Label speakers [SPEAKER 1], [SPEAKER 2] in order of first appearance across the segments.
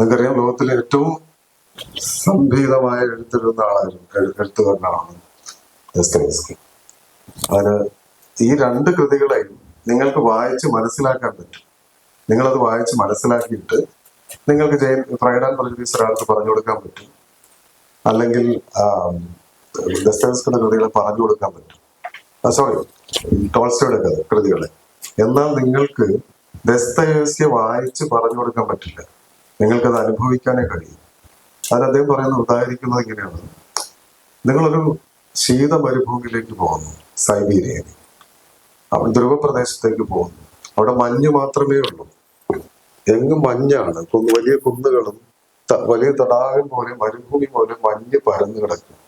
[SPEAKER 1] നിങ്ങൾക്കറിയാം ലോകത്തിലെ ഏറ്റവും സംഭീതമായ എഴുത്തിരുന്ന ആളായിരുന്നു എഴു- എഴുത്തുകാരനാണ് അതിന് ഈ രണ്ട് കൃതികളെയും നിങ്ങൾക്ക് വായിച്ച് മനസ്സിലാക്കാൻ പറ്റും. നിങ്ങളത് വായിച്ച് മനസ്സിലാക്കിയിട്ട് നിങ്ങൾക്ക് ജയൻ ഫ്രൈഡ് ആൻഡ് പ്രജുഡീസ് ഒരാൾക്ക് പറഞ്ഞു കൊടുക്കാൻ പറ്റും. അല്ലെങ്കിൽ ദസ്തയേവ്സ്കിയുടെ കൃതികളെ പറഞ്ഞു കൊടുക്കാൻ പറ്റും. സോറി ടോൾസ്റ്റോയുടെ കൃതികളെ. എന്നാൽ നിങ്ങൾക്ക് ദസ്തയേവ്സ്കിയെ വായിച്ച് പറഞ്ഞു കൊടുക്കാൻ പറ്റില്ല. നിങ്ങൾക്കത് അനുഭവിക്കാനേ കഴിയും. അതിന് അദ്ദേഹം പറയുന്നത് ഉദാഹരിക്കുന്നത് ഇങ്ങനെയാണ് നിങ്ങളൊരു ശീത മരുഭൂമിയിലേക്ക് പോകുന്നു സൈബീരിയയിൽ. അവിടെ ധ്രുവപ്രദേശത്തേക്ക് പോകുന്നു. അവിടെ മഞ്ഞ് മാത്രമേ ഉള്ളൂ. എങ്ങും മഞ്ഞാണ്. വലിയ കുന്നുകളും വലിയ തടാകം പോലെ മരുഭൂമി പോലെ മഞ്ഞ് പരന്നു കിടക്കും.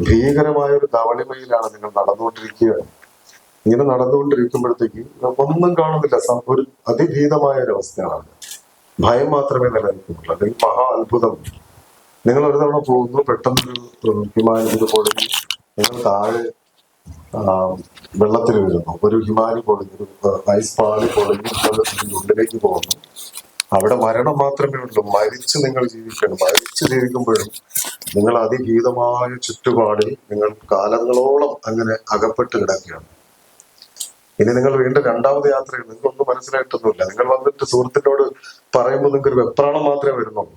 [SPEAKER 1] ഭീകരമായ ഒരു ധവളിമയിലാണ് നിങ്ങൾ നടന്നുകൊണ്ടിരിക്കുകയാണ് ഇങ്ങനെ നടന്നുകൊണ്ടിരിക്കുമ്പോഴത്തേക്ക് ഒന്നും കാണുന്നില്ല. ഒരു അതിഭീതമായ ഒരു അവസ്ഥയാണ് ഭയം മാത്രമേ നിലനിൽക്കുന്നുള്ളൂ. അല്ലെങ്കിൽ മഹാ അത്ഭുതം. നിങ്ങൾ ഒരു തവണ പോകുന്നു പെട്ടെന്നൊരു ഹിമാലയം ഹിമാലയ ഇത് പൊളിഞ്ഞ് നിങ്ങൾ താഴെ വെള്ളത്തിൽ വീഴുന്നു. ഒരു ഹിമാലി പൊളിഞ്ഞു ഐസ് പാളി പൊളിഞ്ഞു ഉള്ളിലേക്ക് പോകുന്നു. അവിടെ മരണം മാത്രമേ ഉള്ളൂ. മരിച്ച് നിങ്ങൾ ജീവിക്കണം. മരിച്ച് ജീവിക്കുമ്പോഴും നിങ്ങൾ അതിഭീതമായ ചുറ്റുപാടിൽ നിങ്ങൾ കാലങ്ങളോളം അങ്ങനെ അകപ്പെട്ട് കിടക്കുകയാണ്. ഇനി നിങ്ങൾ വീണ്ടും രണ്ടാമത് യാത്ര ചെയ്യും നിങ്ങൾക്കൊന്നും മനസ്സിലായിട്ടൊന്നുമില്ല. നിങ്ങൾ വന്നിട്ട് സുഹൃത്തിനോട് പറയുമ്പോൾ നിങ്ങൾക്ക് ഒരു വെപ്രാളം മാത്രമേ വരുന്നുള്ളൂ.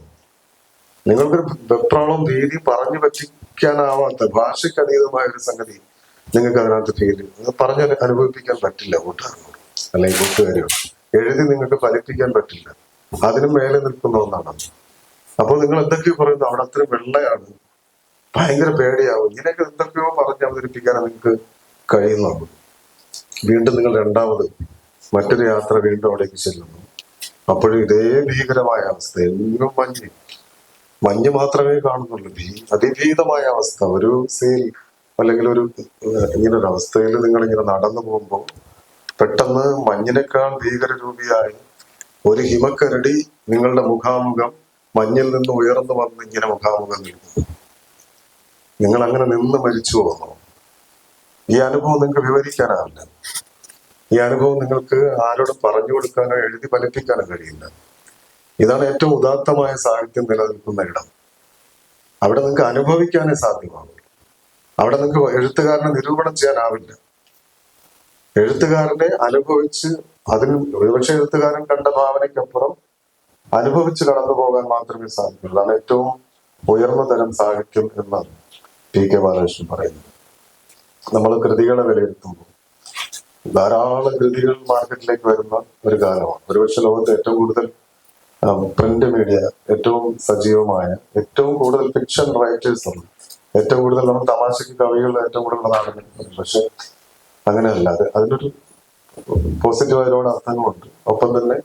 [SPEAKER 1] നിങ്ങൾക്കൊരു വെപ്രാണം ഭീതി പറഞ്ഞു പറ്റിക്കാനാവാത്ത ഭാഷയ്ക്ക് അതീതമായ ഒരു സംഗതി നിങ്ങൾക്ക് അതിനകത്ത് ഫീൽ പറഞ്ഞ് അനുഭവിപ്പിക്കാൻ പറ്റില്ല കൂട്ടുകാരനോട് അല്ലെങ്കിൽ കൂട്ടുകാരിയോട്. എഴുതി നിങ്ങൾക്ക് ഫലിപ്പിക്കാൻ പറ്റില്ല. അതിനും മേലെ നിൽക്കുന്ന ഒന്നാണ് അപ്പൊ അപ്പോൾ നിങ്ങൾ എന്തൊക്കെയോ പറയുന്നു അവിടെ അത്ര വെള്ളയാണ്. ഭയങ്കര പേടിയാവും. ഇങ്ങനെയൊക്കെ എന്തൊക്കെയോ പറഞ്ഞ് അവതരിപ്പിക്കാൻ നിങ്ങൾക്ക് കഴിയുന്നുള്ളൂ വീണ്ടും നിങ്ങൾ രണ്ടാമത് മറ്റൊരു യാത്ര വീണ്ടും അവിടേക്ക് ചെല്ലുന്നു. അപ്പോഴും ഇതേ ഭീകരമായ അവസ്ഥ. എങ്ങും മഞ്ഞ്. മഞ്ഞ് മാത്രമേ കാണുന്നുള്ളൂ. ഭീ അതിഭീതമായ അവസ്ഥ. ഒരു സീൽ അല്ലെങ്കിൽ ഒരു ഇങ്ങനെ ഒരു അവസ്ഥയിൽ നിങ്ങൾ ഇങ്ങനെ നടന്നു പോകുമ്പോൾ പെട്ടെന്ന് മഞ്ഞിനേക്കാൾ ഭീകരരൂപിയായ ഒരു ഹിമക്കരടി നിങ്ങളുടെ മുഖാമുഖം മഞ്ഞിൽ നിന്ന് ഉയർന്നു വന്ന് ഇങ്ങനെ മുഖാമുഖം നിൽക്കുന്നു. നിങ്ങൾ അങ്ങനെ നിന്ന് മരിച്ചു പോകുന്നു. ഈ അനുഭവം നിങ്ങൾക്ക് വിവരിക്കാനാവില്ല. ഈ അനുഭവം നിങ്ങൾക്ക് ആരോടും പറഞ്ഞു കൊടുക്കാനോ എഴുതി ഫലിപ്പിക്കാനോ കഴിയില്ല. ഇതാണ് ഏറ്റവും ഉദാത്തമായ സാഹിത്യം നിലനിൽക്കുന്ന ഇടം. അവിടെ നിങ്ങൾക്ക് അനുഭവിക്കാനേ സാധ്യമാകും അവിടെ നിങ്ങൾക്ക് എഴുത്തുകാരനെ നിരൂപണം ചെയ്യാനാവില്ല. എഴുത്തുകാരനെ അനുഭവിച്ച് അതിന് ഒരുപക്ഷെ എഴുത്തുകാരൻ കണ്ട ഭാവനയ്ക്കപ്പുറം അനുഭവിച്ച് കടന്നു പോകാൻ മാത്രമേ സാധിക്കുള്ളൂ. അതാണ് ഏറ്റവും ഉയർന്ന തരം സാഹിത്യം എന്നാണ് പി കെ ബാലകൃഷ്ണൻ പറയുന്നത്. നമ്മൾ കൃതികളെ വിലയിരുത്തുമ്പോൾ ധാരാളം കൃതികൾ മാർക്കറ്റിലേക്ക് വരുന്ന ഒരു കാലമാണ്. ഒരുപക്ഷെ ലോകത്ത് ഏറ്റവും കൂടുതൽ പ്രിന്റ് മീഡിയ ഏറ്റവും സജീവമായ ഏറ്റവും കൂടുതൽ ഫിക്ഷൻ റൈറ്റേഴ്സ് ഉണ്ട് ഏറ്റവും കൂടുതൽ നമ്മൾ തമാശക്ക് കവികൾ ഏറ്റവും കൂടുതൽ ഉള്ളതാണ് പക്ഷെ അങ്ങനെയല്ല. അത് അതിനൊരു പോസിറ്റീവായ ഒരുപാട് അർത്ഥങ്ങളുണ്ട് ഒപ്പം തന്നെ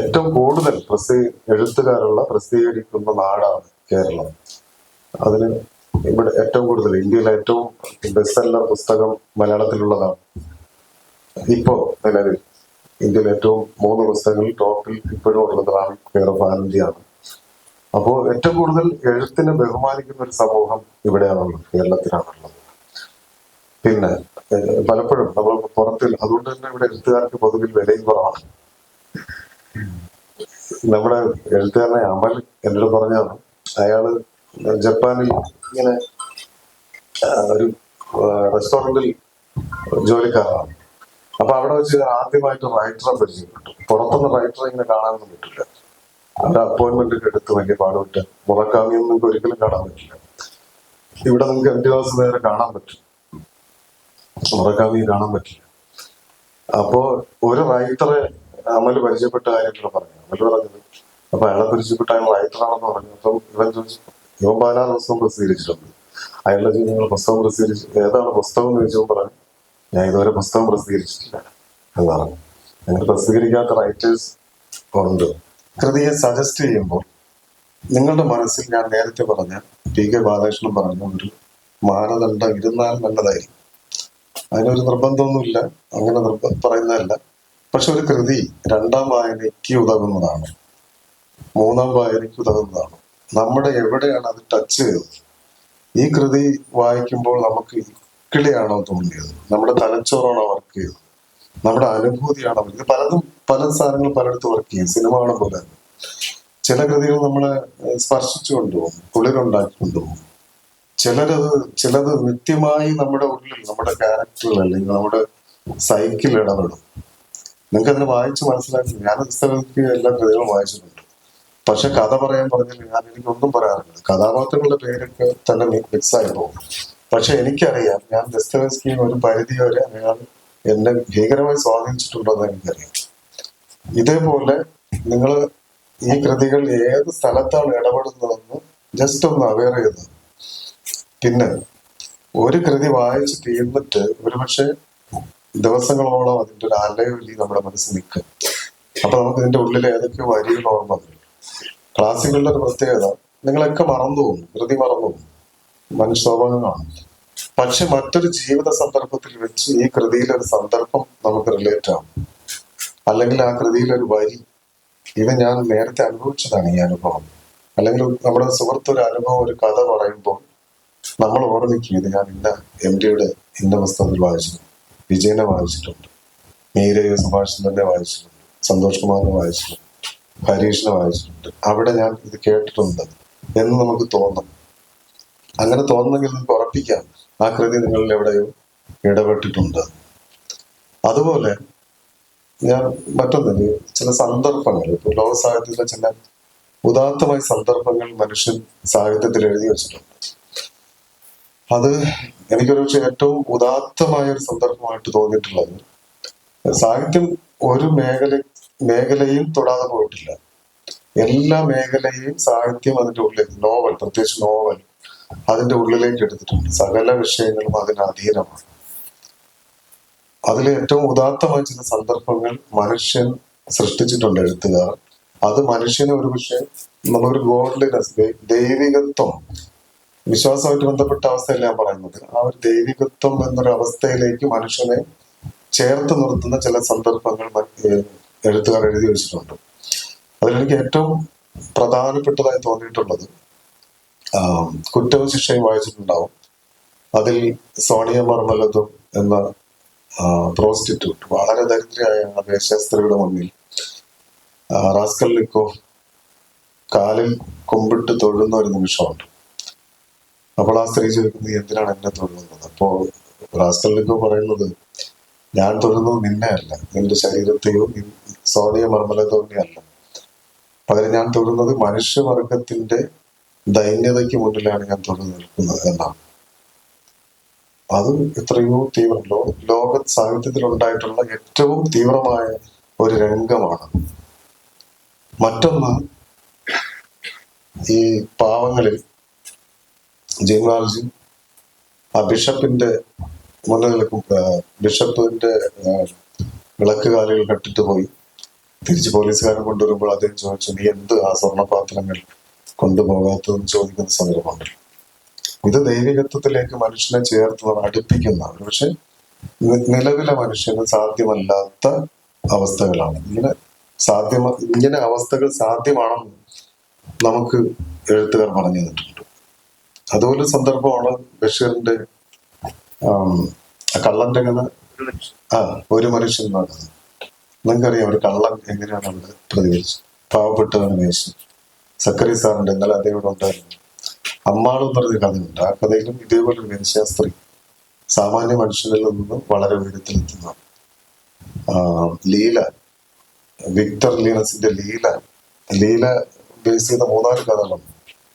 [SPEAKER 1] ഏറ്റവും കൂടുതൽ പ്രസി എഴുത്തുകാരുള്ള പ്രസിദ്ധീകരിക്കുന്ന നാടാണ് കേരളം. അതിന് ഇവിടെ ഏറ്റവും കൂടുതൽ ഇന്ത്യയിലെ ഏറ്റവും ബെസ്റ്റ് സെല്ലർ പുസ്തകം മലയാളത്തിലുള്ളതാണ്. ഇപ്പോ നിലവിൽ ഇന്ത്യയിലെ ഏറ്റവും മൂന്ന് പുസ്തകങ്ങൾ ടോപ്പിൽ ഇപ്പോഴും ഉള്ളത് റാം കെയർ ഓഫ് ആനന്ദിയാണ്. അപ്പോൾ ഏറ്റവും കൂടുതൽ എഴുത്തിനെ ബഹുമാനിക്കുന്ന ഒരു സമൂഹം ഇവിടെയാണുള്ളത് കേരളത്തിലാണുള്ളത്. പിന്നെ പലപ്പോഴും നമ്മൾ പുറത്തിൽ അതുകൊണ്ട് തന്നെ ഇവിടെ എഴുത്തുകാർക്ക് പൊതുവിൽ വിലയും കുറവാണ്. നമ്മുടെ എഴുത്തുകാരനെ അമൽ എന്നോട് പറഞ്ഞാണ് അയാൾ ജപ്പാനിൽ ഇങ്ങനെ ഒരു റെസ്റ്റോറന്റിൽ ജോലിക്കാരനാണ്. അപ്പൊ അവിടെ വെച്ച് ആദ്യമായിട്ട് റൈറ്ററെ പരിചയപ്പെട്ടു. പുറത്തുനിന്ന് റൈറ്ററെ ഇങ്ങനെ കാണാനൊന്നും പറ്റില്ല. അവരുടെ അപ്പോയിന്റ്മെന്റ് ഒക്കെ എടുത്ത് വലിയ പാടുപെട്ട് മുറക്കാമിയൊന്നും നിങ്ങൾക്ക് ഒരിക്കലും കാണാൻ പറ്റില്ല. ഇവിടെ നിങ്ങൾക്ക് എം ടി വാസ് നേരെ കാണാൻ പറ്റും. മുറക്കാമിയെ കാണാൻ പറ്റില്ല. അപ്പോ ഒരു റൈറ്ററെ അമൽ പരിചയപ്പെട്ട കാര്യങ്ങൾ പറഞ്ഞു. അമൽ പറഞ്ഞത് അപ്പൊ അയാളെ പരിചയപ്പെട്ട അയാൾ റൈറ്ററാണെന്ന് പറഞ്ഞു. അപ്പം ഇവൻ ചോദിച്ചു ഇവൻ പതിനാറ് പുസ്തകം പ്രസിദ്ധീകരിച്ചിട്ടുണ്ട് അയാളുടെ ചോദ്യം നിങ്ങൾ പുസ്തകം പ്രസിദ്ധീകരിച്ചു ഏതാണ് പുസ്തകം എന്ന് ചോദിച്ചപ്പോൾ പറഞ്ഞു ഞാൻ ഇതുവരെ പുസ്തകം പ്രസിദ്ധീകരിച്ചിട്ടില്ല എന്ന് പറഞ്ഞു അങ്ങനെ പ്രസിദ്ധീകരിക്കാത്ത റൈറ്റേഴ്സ് ഉണ്ട്. കൃതിയെ സജസ്റ്റ് ചെയ്യുമ്പോൾ നിങ്ങളുടെ മനസ്സിൽ ഞാൻ നേരത്തെ പറഞ്ഞ പി കെ ബാലകൃഷ്ണൻ പറഞ്ഞ ഒരു മാനദണ്ഡം ഇരുന്നാൽ നല്ലതായിരിക്കും. അതിനൊരു നിർബന്ധമൊന്നുമില്ല അങ്ങനെ നിർബ പറയുന്നതല്ല. പക്ഷെ ഒരു കൃതി രണ്ടാം വായനയ്ക്ക് ഉതകുന്നതാണ്. മൂന്നാം വായനയ്ക്ക് ഉതകുന്നതാണ്. നമ്മുടെ എവിടെയാണ് അത് ടച്ച് ചെയ്തത്? ഈ കൃതി വായിക്കുമ്പോൾ നമുക്ക് ഇക്കിളിയാണോ തോന്നിയത്? നമ്മുടെ തലച്ചോറാണോ വർക്ക് ചെയ്തത്? നമ്മുടെ അനുഭൂതിയാണോ? ഇത് പലതും പല സാധനങ്ങൾ പലയിടത്തും വർക്ക് ചെയ്യും. സിനിമ പോലെ ചില കൃതികൾ നമ്മളെ സ്പർശിച്ചു കൊണ്ടുപോകും കുളിരുണ്ടാക്കി കൊണ്ടുപോകും. ചിലരത് ചിലത് നിത്യമായി നമ്മുടെ ഉള്ളിൽ നമ്മുടെ ക്യാരക്ടറിൽ അല്ലെങ്കിൽ നമ്മുടെ സൈക്കിൾ ഇടപെടും. നിങ്ങൾക്ക് അതിനെ വായിച്ച് മനസ്സിലാക്കി. ഞാൻ പുസ്തകങ്ങൾക്ക് എല്ലാ കൃതികളും വായിച്ചിട്ടുണ്ട്. പക്ഷെ കഥ പറയാൻ പറഞ്ഞാൽ ഞാൻ എനിക്കൊന്നും പറയാറില്ല. കഥാപാത്രങ്ങളുടെ പേരൊക്കെ തന്നെ മിക്സ് ആയി പോകും. പക്ഷെ എനിക്കറിയാം ഞാൻ ദസ്തവസ്കിയും ഒരു പരിധി വരെ അയാൾ എന്നെ ഭീകരമായി സ്വാധീനിച്ചിട്ടുണ്ടെന്ന് എനിക്കറിയാം. ഇതേപോലെ നിങ്ങൾ ഈ കൃതികൾ ഏത് സ്ഥലത്താണ് ഇടപെടുന്നതെന്ന് ജസ്റ്റ് ഒന്ന് അവെയർ ചെയ്യുന്നത് പിന്നെ ഒരു കൃതി വായിച്ച് തീർന്നിട്ട് ഒരുപക്ഷെ ദിവസങ്ങളോളം അതിന്റെ ഒരു അലയൊലി നമ്മുടെ മനസ്സിൽ നിൽക്കും. അപ്പൊ നമുക്ക് ഇതിന്റെ ഉള്ളിൽ ഏതൊക്കെയോ വരികൾ ഓർമ്മ വരും ക്ലാസിക്കുകളുടെ ഒരു പ്രത്യേകത നിങ്ങളൊക്കെ മറന്നു പോകും കൃതി മറന്നു പോകും മനുഷ്യ സ്വാഭാവികമാണ് പക്ഷെ മറ്റൊരു ജീവിത സന്ദർഭത്തിൽ വെച്ച് ഈ കൃതിയിലെ ഒരു സന്ദർഭം നമുക്ക് റിലേറ്റ് ആവും. അല്ലെങ്കിൽ ആ കൃതിയിലെ ഒരു വരി ഇത് ഞാൻ നേരത്തെ അനുഭവിച്ചതാണ് ഈ അനുഭവം. അല്ലെങ്കിൽ നമ്മുടെ സുഹൃത്ത് ഒരു അനുഭവം ഒരു കഥ പറയുമ്പോൾ നമ്മൾ ഓർമ്മിക്കും ഇത് ഞാൻ ഇന്ന എം ഡിയുടെ ഇന്ന പുസ്തകത്തിൽ വായിച്ചിട്ടുണ്ട്. വിജയനെ വായിച്ചിട്ടുണ്ട്. മീരയോ സുഭാഷിതന്റെ വായിച്ചിട്ടുണ്ട്. സന്തോഷ് കുമാറിനെ വായിച്ചിട്ടുണ്ട്. ഹരീഷിനെ വായിച്ചിട്ടുണ്ട് അവിടെ ഞാൻ ഇത് കേട്ടിട്ടുണ്ട് എന്ന് നമുക്ക് തോന്നും. അങ്ങനെ തോന്നുന്നെങ്കിൽ നമുക്ക് ഉറപ്പിക്കാം. ആ കൃതി നിങ്ങളിൽ എവിടെയോ ഇടപെട്ടിട്ടുണ്ട്. അതുപോലെ ഞാൻ മറ്റൊന്നിന് ചില സന്ദർഭങ്ങൾ ഇപ്പൊ ലോക സാഹിത്യത്തിലെ ചില ഉദാത്തമായ സന്ദർഭങ്ങൾ മനുഷ്യൻ സാഹിത്യത്തിൽ എഴുതി വെച്ചിട്ടുണ്ട്. അത് എനിക്കൊരു പക്ഷെ ഏറ്റവും ഉദാത്തമായ ഒരു സന്ദർഭമായിട്ട് തോന്നിയിട്ടുള്ളത് സാഹിത്യം ഒരു മേഖല മേഖലയും തൊടാതെ പോയിട്ടില്ല. എല്ലാ മേഖലയും സാഹിത്യം അതിന്റെ ഉള്ളിലേക്ക് നോവൽ പ്രത്യേകിച്ച് നോവൽ അതിന്റെ ഉള്ളിലേക്ക് എടുത്തിട്ടുണ്ട്. സകല വിഷയങ്ങളും അതിന് അധീനമാണ്. അതിലെ ഏറ്റവും ഉദാത്തമായ ചില സന്ദർഭങ്ങൾ മനുഷ്യൻ സൃഷ്ടിച്ചിട്ടുണ്ട് എഴുത്തുകാർ. അത് മനുഷ്യനെ ഒരു പക്ഷേ നമ്മളൊരു ഗോഡ്ലിനെസ് ദൈവികത്വം വിശ്വാസമായിട്ട് ബന്ധപ്പെട്ട അവസ്ഥയല്ല ഞാൻ പറയുന്നത്. ആ ഒരു ദൈവികത്വം എന്നൊരു അവസ്ഥയിലേക്ക് മനുഷ്യനെ ചേർത്ത് നിർത്തുന്ന ചില സന്ദർഭങ്ങൾ എഴുത്തുകാർ എഴുതി വെച്ചിട്ടുണ്ട്. അതിലെനിക്ക് ഏറ്റവും പ്രധാനപ്പെട്ടതായി തോന്നിയിട്ടുള്ളത് കുറ്റവും ശിക്ഷയും വായിച്ചിട്ടുണ്ടാവും. അതിൽ സോണിയ മർമലതും എന്ന പ്രോസ്റ്റിറ്റ്യൂട്ട് വളരെ ദരിദ്രയായ ആ വേശ്യാസ്ത്രീയുടെ മുന്നിൽ റാസ്കല്ലിക്കോ കാലിൽ കുമ്പിട്ട് തൊഴുന്ന ഒരു നിമിഷമുണ്ട്. അപ്പോൾ ആ സ്ത്രീ ചോദിക്കുന്നത് "നീ എന്തിനാണ് എന്നെ തൊഴുന്നത്? അപ്പോൾ റാസ്കൽ നിക്കോഫ് പറയുന്നത് ഞാൻ തൊഴുന്നത് നിന്നെ അല്ല നിന്റെ ശരീരത്തെയോ സോണിയ മർമലതോനെ അല്ല. പകരം ഞാൻ തൊഴുന്നത് മനുഷ്യവർഗത്തിന്റെ ദൈന്യതയ്ക്ക് മുന്നിലാണ് ഞാൻ തൊഴിൽ നിൽക്കുന്നത് എന്നാണ്. അത് എത്രയോ തീവ്രം ലോ ലോക സാഹിത്യത്തിൽ ഉണ്ടായിട്ടുള്ള ഏറ്റവും തീവ്രമായ ഒരു രംഗമാണ്. മറ്റൊന്ന് ഈ പാവങ്ങളിൽ ജിംഗാൾജി ആ ബിഷപ്പിന്റെ മുന്നിൽ ബിഷപ്പിന്റെ വിളക്ക് കാലുകൾ കെട്ടിട്ട് പോയി. തിരിച്ച് പോലീസുകാരൻ കൊണ്ടുവരുമ്പോൾ അദ്ദേഹം ചോദിച്ചു നീ എന്ത് ആ സ്വർണപാത്രങ്ങൾ കൊണ്ടുപോകാത്തതെന്ന് ചോദിക്കുന്ന സന്ദർഭമുണ്ട് ഇത് ദൈവികത്വത്തിലേക്ക് മനുഷ്യനെ ചേർത്ത് അടുപ്പിക്കുന്ന പക്ഷെ നിലവിലെ മനുഷ്യന് സാധ്യമല്ലാത്ത അവസ്ഥകളാണ്. ഇങ്ങനെ സാധ്യമ ഇങ്ങനെ അവസ്ഥകൾ സാധ്യമാണെന്ന് നമുക്ക് എഴുത്തുകാർ പറഞ്ഞു തന്നിട്ടുണ്ട് അതുപോലെ സന്ദർഭമാണ് ബഷീറിന്റെ കള്ളന്റെ കഥ ആ ഒരു മനുഷ്യൻ എന്ന കഥ നിങ്ങൾക്കറിയാം ഒരു കള്ളൻ എങ്ങനെയാണ് അവിടെ പ്രതികരിച്ചത്? പാവപ്പെട്ടവന് വേശം സക്കറി സാറിന്റെ ഇന്നലെ അദ്ദേഹം ഉണ്ടായിരുന്നു. അമ്മാളും പറഞ്ഞ കഥയുണ്ട്. ആ കഥയിലും ഇതേപോലെ ഒരു സാമാന്യ മനുഷ്യനിൽ നിന്നും വളരെ ഉയരത്തിലെത്തുന്ന ലീല വിക്ടർ ലീനസിന്റെ ലീല. ലീല ബേസ് ചെയ്ത മൂന്നാൽ കഥകളുണ്ട്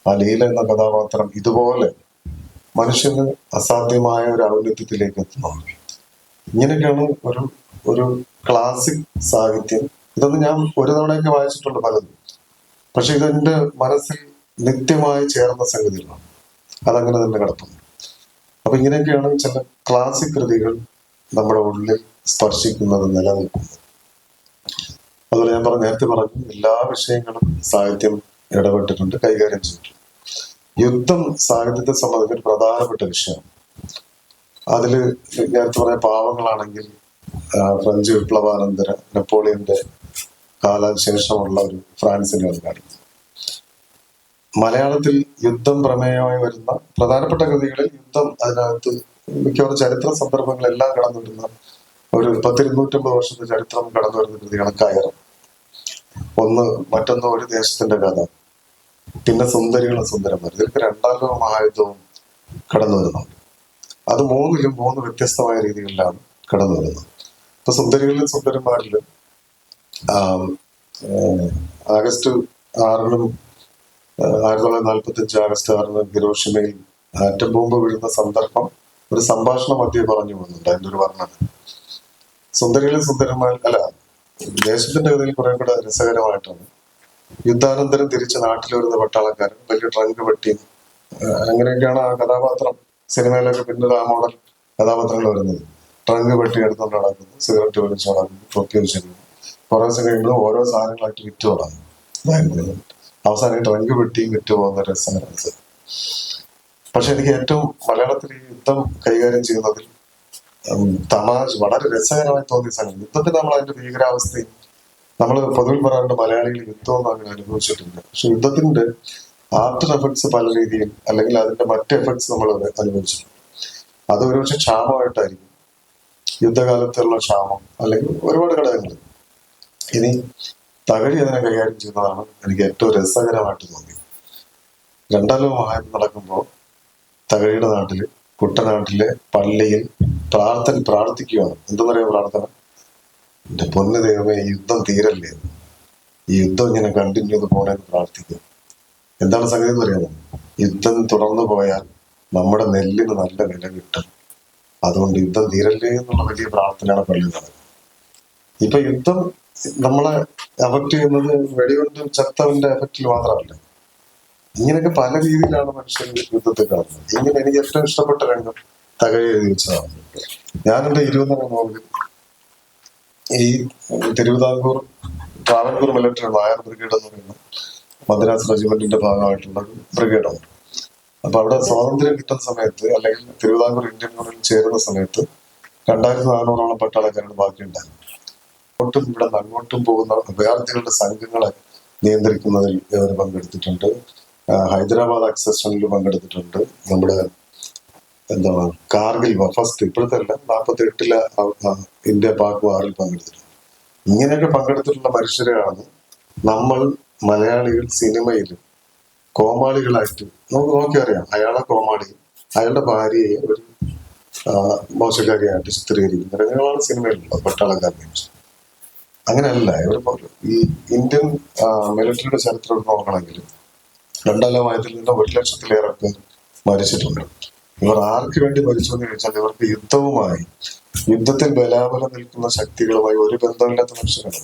[SPEAKER 1] ആ ലീല എന്ന കഥാപാത്രം ഇതുപോലെ മനുഷ്യന് അസാധ്യമായ ഒരു ഔന്നത്യത്തിലേക്ക് എത്തുന്നു ഇങ്ങനെയൊക്കെയാണ് ഒരു ഒരു ക്ലാസിക് സാഹിത്യം. ഇതൊന്നും ഞാൻ ഒരു തവണയൊക്കെ വായിച്ചിട്ടുണ്ട് പലതും. പക്ഷെ ഇതെന്റെ മനസ്സിൽ നിത്യമായി ചേർന്ന സംഗതികളാണ്. അതങ്ങനെ തന്നെ കിടക്കുന്നു. അപ്പൊ ഇങ്ങനെയൊക്കെയാണ് ചില ക്ലാസിക് കൃതികൾ നമ്മുടെ ഉള്ളിൽ സ്പർശിക്കുന്നത് നിലനിൽക്കുന്നത്. അതുപോലെ ഞാൻ പറഞ്ഞ നേരത്തെ പറഞ്ഞു എല്ലാ വിഷയങ്ങളും സാഹിത്യം ഇടപെട്ടിട്ടുണ്ട് കൈകാര്യം ചെയ്തിട്ടുണ്ട്. യുദ്ധം സാഹിത്യത്തെ സംബന്ധിച്ച് ഒരു പ്രധാനപ്പെട്ട വിഷയമാണ് അതിൽ നേരത്തെ പറഞ്ഞ പാവങ്ങളാണെങ്കിൽ ഫ്രഞ്ച് വിപ്ലവാനന്തര നെപ്പോളിയന്റെ കാലശേഷമുള്ള ഒരു ഫ്രാൻസിന്റെ കാര്യം മലയാളത്തിൽ യുദ്ധം പ്രമേയമായി വരുന്ന പ്രധാനപ്പെട്ട കൃതികളിൽ യുദ്ധം അതിനകത്ത് മിക്കവാറും ചരിത്ര സന്ദർഭങ്ങളെല്ലാം കടന്നു വരുന്ന ഒരു പത്തിരുന്നൂറ്റമ്പത് വർഷത്തെ ചരിത്രം കടന്നു വരുന്ന കൃതിയാണ് കയറ് ഒന്ന് മറ്റൊന്ന് ഒരു ദേശത്തിന്റെ കഥ. പിന്നെ സുന്ദരികളും സുന്ദരന്മാർ. ഇതിലൊക്കെ രണ്ടാം ലോക മഹായുദ്ധവും കടന്നു വരുന്നുണ്ട് അത് മൂന്നിലും മൂന്ന് വ്യത്യസ്തമായ രീതികളിലാണ് കടന്നു വരുന്നത്. ഇപ്പൊ സുന്ദരികളിലും സുന്ദരന്മാരിലും ആഗസ്റ്റ് ആറിനും ആയിരത്തി തൊള്ളായിരത്തി നാൽപ്പത്തി അഞ്ച് ആഗസ്റ്റ് ആറിന് ഹിരോഷിമയിൽ ആറ്റം ബോംബ് വീഴുന്ന സന്ദർഭം ഒരു സംഭാഷണ മധ്യേ പറഞ്ഞു പോകുന്നുണ്ട് അതിന്റെ ഒരു വർണന. സുന്ദരികളും സുന്ദരന്മാർ അല്ല ദേശത്തിന്റെ കഥയിൽ കുറെ കൂടെ രസകരമായിട്ടാണ് യുദ്ധാനന്തരം തിരിച്ച് നാട്ടിൽ വരുന്ന പട്ടാളക്കാരൻ വലിയ ട്രങ്ക് ഏഹ്, അങ്ങനെയൊക്കെയാണ് ആ കഥാപാത്രം സിനിമയിലൊക്കെ പിന്നീട് ആ മോഡൽ കഥാപാത്രങ്ങൾ വരുന്നത്. ട്രങ്ക് വെട്ടി എടുത്തുകൊണ്ട് നടക്കുന്നു സിഗരറ്റ് വലിച്ചു നടക്കുന്നു തൊക്കി വെച്ചിരുന്നു കുറെ ദിവസം കഴിയുമ്പോൾ ഓരോ സാധനങ്ങളായിട്ട് വിറ്റ് തുടങ്ങും. അവസാനം ട്രങ്ക് വെട്ടിയും വിറ്റ് പോകുന്ന രസമാണ് പക്ഷെ എനിക്ക് ഏറ്റവും മലയാളത്തിൽ ഈ യുദ്ധം കൈകാര്യം ചെയ്യുന്നതിൽ തമാശ വളരെ രസകരമായി തോന്നിയ സംഗതി യുദ്ധത്തിൽ നമ്മൾ അതിന്റെ ഭീകരാവസ്ഥയും നമ്മൾ പൊതുവിൽ പറയാറുണ്ട് മലയാളികൾ യുദ്ധമൊന്നും അങ്ങനെ അനുഭവിച്ചിട്ടില്ല പക്ഷെ യുദ്ധത്തിന്റെ ആഫ്റ്റർ എഫക്ട്സ് പല രീതിയിൽ അല്ലെങ്കിൽ അതിന്റെ മറ്റ് എഫക്ട്സ് നമ്മൾ അനുഭവിച്ചിട്ടുണ്ട്. അത് ഒരുപക്ഷെ ക്ഷാമമായിട്ടായിരിക്കും. യുദ്ധകാലത്തുള്ള ക്ഷാമം അല്ലെങ്കിൽ ഒരുപാട് ഘടകങ്ങൾ ഇനി തകഴി അതിനെ കൈകാര്യം ചെയ്യുന്നതാണ് എനിക്ക് ഏറ്റവും രസകരമായിട്ട് തോന്നിയത്. രണ്ടാം ലോക മഹായുദ്ധം നടക്കുമ്പോൾ തകഴിയുടെ നാട്ടിൽ കുട്ടനാട്ടിലെ പള്ളിയിൽ പ്രാർത്ഥന പ്രാർത്ഥിക്കുകയാണ് എന്തെന്നറിയാം പ്രാർത്ഥന? എന്റെ പൊന്ന് ദൈവമേ ഈ യുദ്ധം തീരല്ലേ? ഈ യുദ്ധം ഇങ്ങനെ കണ്ടിന്യൂ ചെയ്ത് പോണെന്ന് പ്രാർത്ഥിക്കുക എന്താണ് സംഗതി എന്ന് അറിയാമോ യുദ്ധം തുടർന്നു പോയാൽ നമ്മുടെ നെല്ലിന് നല്ല വില കിട്ടും. അതുകൊണ്ട് യുദ്ധം തീരല്ലേ എന്നുള്ള വലിയ പ്രാർത്ഥനയാണ് പള്ളിയിൽ നടക്കുന്നത് ഇപ്പൊ യുദ്ധം നമ്മളെ എഫക്ട് ചെയ്യുന്നത് വെടികൊണ്ടും ചത്തവന്റെ എഫക്റ്റിൽ മാത്രമല്ല. ഇങ്ങനെയൊക്കെ പല രീതിയിലാണ് മനുഷ്യർ യുദ്ധത്തിൽ കാണുന്നത് ഇങ്ങനെ എനിക്ക് ഏറ്റവും ഇഷ്ടപ്പെട്ട രംഗം തകഴി എഴുതി വെച്ചതാണ്. ഞാൻ എന്റെ ഇരുപതാം നോവലിൽ ഈ തിരുവിതാംകൂർ ട്രാവൻകൂർ മിലിറ്ററി നായർ ബ്രിഗേഡ് എന്ന് പറയുന്ന മദ്രാസ് റെജിമെന്റിന്റെ ഭാഗമായിട്ടുള്ള ബ്രിഗേഡാണ് അപ്പൊ അവിടെ സ്വാതന്ത്ര്യം കിട്ടുന്ന സമയത്ത് അല്ലെങ്കിൽ തിരുവിതാംകൂർ ഇന്ത്യൻ യൂണിയൻ ചേരുന്ന സമയത്ത് രണ്ടായിരത്തി നാനൂറോളം പട്ടാളക്കാരുടെ ബാക്കിയുണ്ടായിരുന്നു അങ്ങോട്ടും ഇവിടെ നിന്ന് അങ്ങോട്ടും പോകുന്ന അഭയാർത്ഥികളുടെ സംഘങ്ങളെ നിയന്ത്രിക്കുന്നതിൽ ഇവർ പങ്കെടുത്തിട്ടുണ്ട്. ഹൈദരാബാദ് അക്സഷനിൽ പങ്കെടുത്തിട്ടുണ്ട്. നമ്മുടെ എന്താണ് കാർഗിൽ വാർ ഫസ്റ്റ് ഇപ്പോഴത്തെ നാൽപ്പത്തി എട്ടിലെ ഇന്ത്യ പാക് വാറിൽ പങ്കെടുത്തിട്ടുണ്ട്. ഇങ്ങനെയൊക്കെ പങ്കെടുത്തിട്ടുള്ള മനുഷ്യരെയാണ് നമ്മൾ മലയാളികൾ സിനിമയിൽ കോമാളികളായിട്ട് നമുക്ക് നോക്കിയറിയാം. അയാളെ കോമാളി അയാളുടെ ഭാര്യയെ ഒരു മോശക്കാരിയായിട്ട് ചിത്രീകരിക്കുന്ന രംഗങ്ങളാണ് സിനിമയിലുള്ളത് പട്ടാളക്കാരനെ അങ്ങനെയല്ല ഇവർ ഈ ഇന്ത്യൻ മിലിറ്ററിയുടെ ചരിത്രം നോക്കണമെങ്കിൽ രണ്ടാം ലോകത്തിൽ നിന്ന് ഒരു ലക്ഷത്തിലേറെ പേർ മരിച്ചിട്ടുണ്ട്. ഇവർ ആർക്ക് വേണ്ടി മരിച്ചു എന്ന് ചോദിച്ചാൽ ഇവർക്ക് യുദ്ധവുമായി യുദ്ധത്തിൽ ബലാബലം നിൽക്കുന്ന ശക്തികളുമായി ഒരു ബന്ധമില്ലാത്ത മനുഷ്യരാണ്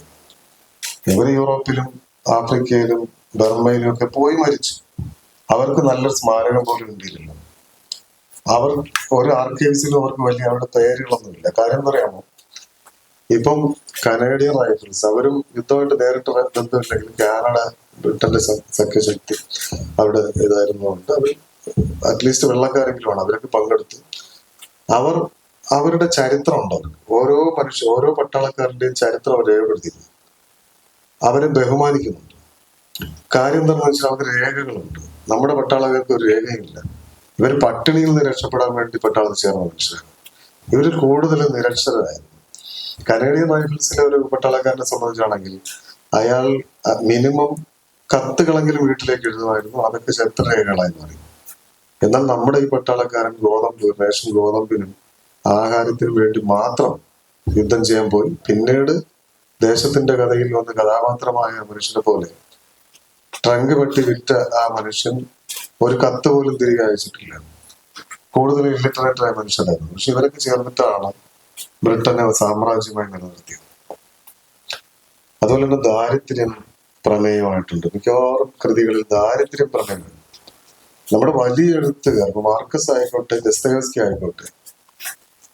[SPEAKER 1] ഇവർ യൂറോപ്പിലും ആഫ്രിക്കയിലും ബർമയിലും ഒക്കെ പോയി മരിച്ചു. അവർക്ക് നല്ലൊരു സ്മാരകം പോലും ഉണ്ടായിരുന്നു അവർ ഒരു ആർക്കൈവ്സിലും അവർക്ക് വലിയ അവരുടെ പേരുകളൊന്നുമില്ല. കാര്യം പറയാമോ ഇപ്പം കനേഡിയൻ റൈഫിൾസ് അവരും യുദ്ധമായിട്ട് നേരിട്ട് ബന്ധമില്ലെങ്കിലും കാനഡ ബ്രിട്ടന്റെ സഖ്യശക്തി അവിടെ ഇതായിരുന്നുകൊണ്ട് അവർ അറ്റ്ലീസ്റ്റ് വെള്ളക്കാരെങ്കിലുമാണ്. അവരൊക്കെ പങ്കെടുത്തു. അവർ അവരുടെ ചരിത്രം ഉണ്ട്. ഓരോ മനുഷ്യ ഓരോ പട്ടാളക്കാരന്റെയും ചരിത്രം അവർ രേഖപ്പെടുത്തിയിരുന്നു അവരെ ബഹുമാനിക്കുന്നുണ്ട്. കാര്യം എന്താണെന്ന് വെച്ചാൽ അവർക്ക് രേഖകളുണ്ട്. നമ്മുടെ പട്ടാളക്കാർക്ക് ഒരു രേഖയില്ല. ഇവർ പട്ടിണിയിൽ നിന്ന് രക്ഷപ്പെടാൻ വേണ്ടി പട്ടാളത്തിൽ ചേർന്ന മനുഷ്യരാണ്. ഇവർ കൂടുതലും നിരക്ഷരായിരുന്നു കനേഡിയൻ റൈഫിൾസിലെ ഒരു പട്ടാളക്കാരനെ സംബന്ധിച്ചാണെങ്കിൽ അയാൾ മിനിമം കത്തുകളെങ്കിലും വീട്ടിലേക്ക് എഴുതുമായിരുന്നു. അതൊക്കെ ചരിത്രരേഖകളായി മാറി. എന്നാൽ നമ്മുടെ ഈ പട്ടാളക്കാരൻ ഗോതമ്പ് റേഷൻ ഗോതമ്പിനും ആഹാരത്തിനു വേണ്ടി മാത്രം യുദ്ധം ചെയ്യാൻ പോയി. പിന്നീട് ദേശത്തിന്റെ കഥയിൽ വന്ന കഥാപാത്രമായ മനുഷ്യനെ പോലെ ട്രങ്ക് വെട്ടി വിറ്റ ആ മനുഷ്യൻ ഒരു കത്ത് പോലും തിരികെ അയച്ചിട്ടില്ല. കൂടുതൽ ഇല്ലിറ്ററേറ്റ് ആയ പക്ഷെ ഇവരൊക്കെ ചേർന്നിട്ടാണ് ബ്രിട്ടനെ സാമ്രാജ്യമായി നിലനിർത്തിയത്. അതുപോലെ തന്നെ ദാരിദ്ര്യം പ്രമേയമായിട്ടുണ്ട്. മിക്കവാറും കൃതികളിൽ ദാരിദ്ര്യം പ്രമേയമാണ് നമ്മുടെ വലിയ എഴുത്തുകാർ മാർക്കസ് ആയിക്കോട്ടെ ദസ്തകസ്കി ആയിക്കോട്ടെ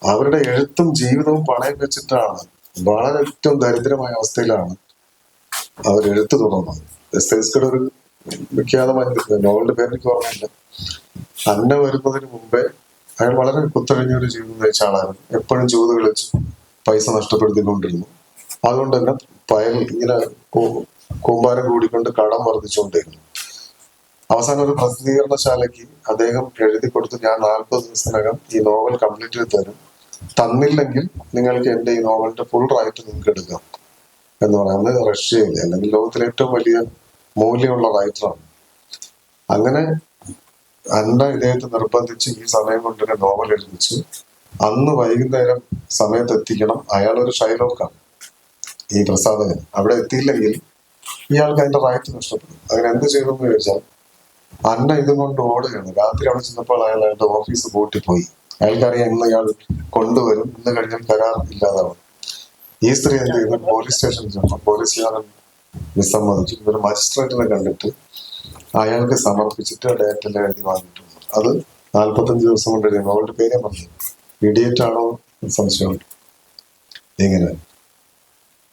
[SPEAKER 1] അവരുടെ എഴുത്തും ജീവിതവും പണയം വെച്ചിട്ടാണ് വളരെ ഏറ്റവും ദരിദ്രമായ അവസ്ഥയിലാണ് അവർ എഴുത്ത് തുടങ്ങുന്നത് ദസ്തകസ്കിയുടെ ഒരു വിഖ്യാതമായ നോവലിന്റെ പേര് എനിക്ക് ഓർമ്മയില്ല. അന്ന വരുന്നതിന് മുമ്പേ അയാൾ വളരെ കുത്തഴിഞ്ഞ ഒരു ജീവിതം നയിച്ച ആളായിരുന്നു. എപ്പോഴും ജൂത് കളിച്ച് പൈസ നഷ്ടപ്പെടുത്തിക്കൊണ്ടിരുന്നു. അതുകൊണ്ട് തന്നെ പയൽ ഇങ്ങനെ കൂമ്പാരം കൂടിക്കൊണ്ട് കടം വർദ്ധിച്ചുകൊണ്ടിരുന്നു അവസാനം ഒരു പ്രസിദ്ധീകരണശാലയ്ക്ക് അദ്ദേഹം എഴുതി കൊടുത്തു ഞാൻ നാൽപ്പത് ദിവസത്തിനകം ഈ നോവൽ കംപ്ലീറ്റ് ചെയ്ത് തരും. തന്നില്ലെങ്കിൽ നിങ്ങൾക്ക് എന്റെ ഈ നോവലിന്റെ ഫുൾ റൈറ്റ് നിങ്ങൾക്ക് എടുക്കാം. എന്ന് പറയുന്നത് റഷ്യയിലെ അല്ലെങ്കിൽ ലോകത്തിലെ ഏറ്റവും വലിയ മൂല്യമുള്ള റൈറ്ററാണ്. അങ്ങനെ അന്ന ഇദ്ദേഹത്തെ നിർബന്ധിച്ച് ഈ സമയം കൊണ്ട് തന്നെ നോവൽ എഴുതിച്ച് അന്ന് വൈകുന്നേരം സമയത്ത് എത്തിക്കണം അയാളൊരു ഷൈലോക്കാണ് ഈ പ്രസാദകൻ അവിടെ എത്തിയില്ലെങ്കിൽ ഇയാൾക്ക് അതിന്റെ റൈറ്റ് നഷ്ടപ്പെടും അങ്ങനെ എന്ത് ചെയ്തു എന്ന് ചോദിച്ചാൽ അന്ന ഇതും കൊണ്ട് ഓടുകയാണ്. രാത്രി അവിടെ ചെന്നപ്പോൾ അയാൾ അയാളുടെ ഓഫീസ് പോയി. അയാൾക്കറിയാം ഇന്ന് ഇയാൾ കൊണ്ടുവരും. ഇന്ന് കഴിഞ്ഞാൽ കരാർ ഇല്ലാതാവും. ഈ സ്ത്രീ എന്ത് ചെയ്യുന്നു പോലീസ് സ്റ്റേഷനിൽ ചെന്നു. പോലീസുകാരൻ വിസമ്മതിച്ചു. ഇവർ മജിസ്ട്രേറ്റിനെ കണ്ടിട്ട് അയാൾക്ക് സമർപ്പിച്ചിട്ട് ഡേറ്റ് എല്ലാം എഴുതി വാങ്ങിയിട്ടുണ്ട്. അത് നാല്പത്തഞ്ച് ദിവസം കൊണ്ട് എഴുതി അവളുടെ പേരെ പറഞ്ഞു. ഇഡിയറ്റ് ആണോ സംശയമുണ്ട്. ഇങ്ങനെ.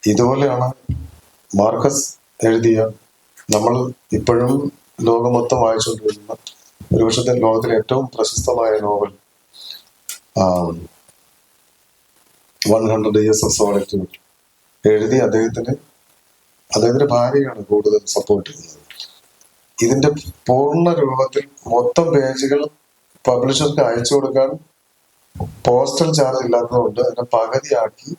[SPEAKER 1] ഇതുപോലെയാണ് മാർക്കസ് എഴുതിയ നമ്മൾ ഇപ്പോഴും ലോകം മൊത്തം വായിച്ചുകൊണ്ടിരിക്കുന്ന ഒരു വർഷത്തെ ലോകത്തിലെ ഏറ്റവും പ്രശസ്തമായ novel one hundred years of solitude. എഴുതി അദ്ദേഹത്തിന് അദ്ദേഹത്തിന്റെ ഭാര്യയാണ് കൂടുതൽ സപ്പോർട്ട് ചെയ്യുന്നത്. ഇതിന്റെ പൂർണ രൂപത്തിൽ മൊത്തം പേജുകൾ പബ്ലിഷർക്ക് അയച്ചു കൊടുക്കാൻ പോസ്റ്റൽ ചാർജ് ഇല്ലാത്തതുകൊണ്ട് അതിനെ പകുതിയാക്കി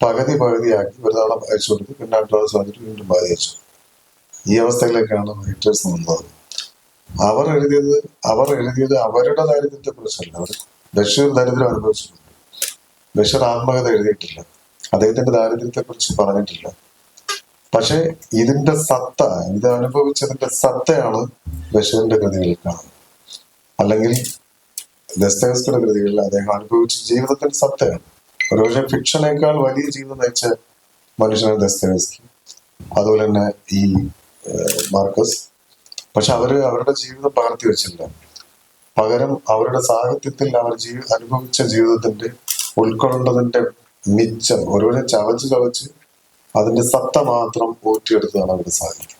[SPEAKER 1] പകുതി പകുതിയാക്കി ഒരു തവണ അയച്ചു കൊടുത്തു പിന്നെ ദിവസം വന്നിട്ട് വീണ്ടും പകുതി അയച്ചു ഈ അവസ്ഥയിലേക്കാണ് റൈറ്റേഴ്സ് വന്നത് അവർ എഴുതിയത് അവർ എഴുതിയത് അവരുടെ ദാരിദ്ര്യത്തെ കുറിച്ചല്ല. അവർ ബഷീർ ദാരിദ്ര്യം അനുഭവിച്ചിട്ടുണ്ട് ബഷീർ ആത്മകഥ എഴുതിയിട്ടില്ല. അദ്ദേഹത്തിന്റെ ദാരിദ്ര്യത്തെ കുറിച്ച് പറഞ്ഞിട്ടില്ല. പക്ഷെ ഇതിന്റെ സത്ത ഇത് അനുഭവിച്ചതിന്റെ സത്തയാണ് ബഷീറിന്റെ കൃതികളിൽ കാണുന്നത്. അല്ലെങ്കിൽ ദസ്തേവസ്കയുടെ കൃതികളിൽ അദ്ദേഹം അനുഭവിച്ച ജീവിതത്തിന്റെ സത്തയാണ്. ഒരുപക്ഷെ ഫിക്ഷനേക്കാൾ വലിയ ജീവിതം നയിച്ച മനുഷ്യനാണ് ദസ്തേവസ്കി. അതുപോലെ തന്നെ ഈ മാർക്കസ്. പക്ഷെ അവർ അവരുടെ ജീവിതം പകർത്തി വെച്ചില്ല പകരം അവരുടെ സാഹിത്യത്തിൽ അവർ ജീവി അനുഭവിച്ച ജീവിതത്തിന്റെ ഉൾക്കൊള്ളേണ്ടതിന്റെ മിച്ചം ഒരുവരെ ചവച്ച് ചവച്ച് അതിന്റെ സത്ത മാത്രം ഊറ്റിയെടുത്തതാണ് അവരുടെ സാഹിത്യം.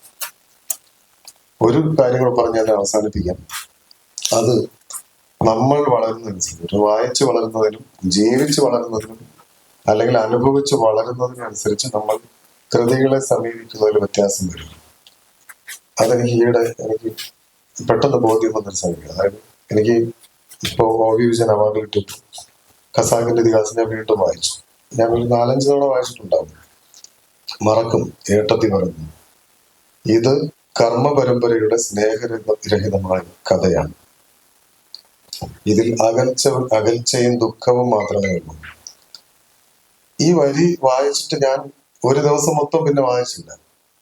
[SPEAKER 1] ഒരു കാര്യങ്ങൾ പറഞ്ഞാൽ അവസാനിപ്പിക്കാം. അത് നമ്മൾ വളരുന്നതനുസരിച്ച് വായിച്ച് വളരുന്നതിനും ജീവിച്ച് വളരുന്നതിനും അല്ലെങ്കിൽ അനുഭവിച്ച് വളരുന്നതിനനുസരിച്ച് നമ്മൾ കൃതികളെ സമീപിക്കുന്നതിൽ വ്യത്യാസം വരും. അതെനിക്ക് ഈയിടെ എനിക്ക് പെട്ടെന്ന് ബോധ്യം വന്നൊരു സംഗതി അതായത് എനിക്ക് ഇപ്പോ ഒ വി വിജയൻ അവാർഡ് കിട്ടിയപ്പോൾ ഖസാഖിന്റെ ഇതിഹാസം ഞാൻ വീണ്ടും വായിച്ചു. ഞാൻ ഒരു നാലഞ്ച് തവണ വായിച്ചിട്ടുണ്ടാവും. മറക്കും ഏട്ടത്തി പറഞ്ഞു ഇത് കർമ്മ പരമ്പരയുടെ സ്നേഹരഹിതമായ കഥയാണ്. ഇതിൽ അകൽച്ച അകൽച്ചയും ദുഃഖവും മാത്രമേ ഉള്ളൂ. ഈ വരി വായിച്ചിട്ട് ഞാൻ ഒരു ദിവസം മൊത്തം പിന്നെ വായിച്ചില്ല.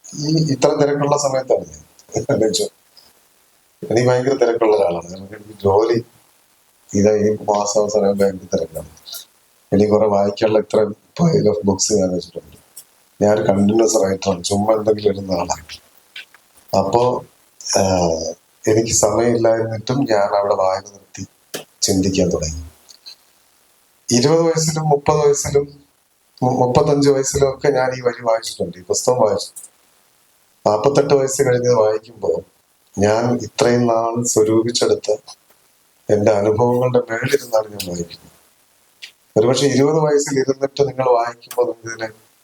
[SPEAKER 1] ഈ ഇത്ര തിരക്കുള്ള സമയത്താണ് ഞാൻ എനിക്ക് ഭയങ്കര തിരക്കുള്ള ഒരാളാണ്. നമുക്ക് എനിക്ക് ജോലി ഇതാ ഈ മാസാവസാനം ഭയങ്കര തിരക്കാണ്. എനിക്ക് കുറെ വായിക്കാനുള്ള ഇത്ര പൈൽ ഓഫ് ബുക്സ് ഞാൻ വെച്ചിട്ടുണ്ട്. ഞാൻ ഒരു കണ്ടിന്യൂസ് റൈറ്ററാണ് ചുമ്മാ എന്തെങ്കിലും എഴുതുന്ന ആളാണ്. അപ്പോ എനിക്ക് സമയമില്ലായിരുന്നിട്ടും ഞാൻ അവിടെ വായന നിർത്തി ചിന്തിക്കാൻ തുടങ്ങി. ഇരുപത് വയസ്സിലും മുപ്പത് വയസ്സിലും മുപ്പത്തഞ്ച് വയസ്സിലും ഒക്കെ ഞാൻ ഈ വരി വായിച്ചിട്ടുണ്ട്. ഈ പുസ്തകം വായിച്ചു നാൽപ്പത്തെട്ട് വയസ്സ് കഴിഞ്ഞത് വായിക്കുമ്പോൾ ഞാൻ ഇത്രയും നാൾ സ്വരൂപിച്ചെടുത്ത എന്റെ അനുഭവങ്ങളുടെ മേളിരുന്നാണ് ഞാൻ വായിക്കുന്നത്. ഒരുപക്ഷെ ഇരുപത് വയസ്സിൽ ഇരുന്നിട്ട് നിങ്ങൾ വായിക്കുമ്പോൾ നിങ്ങൾ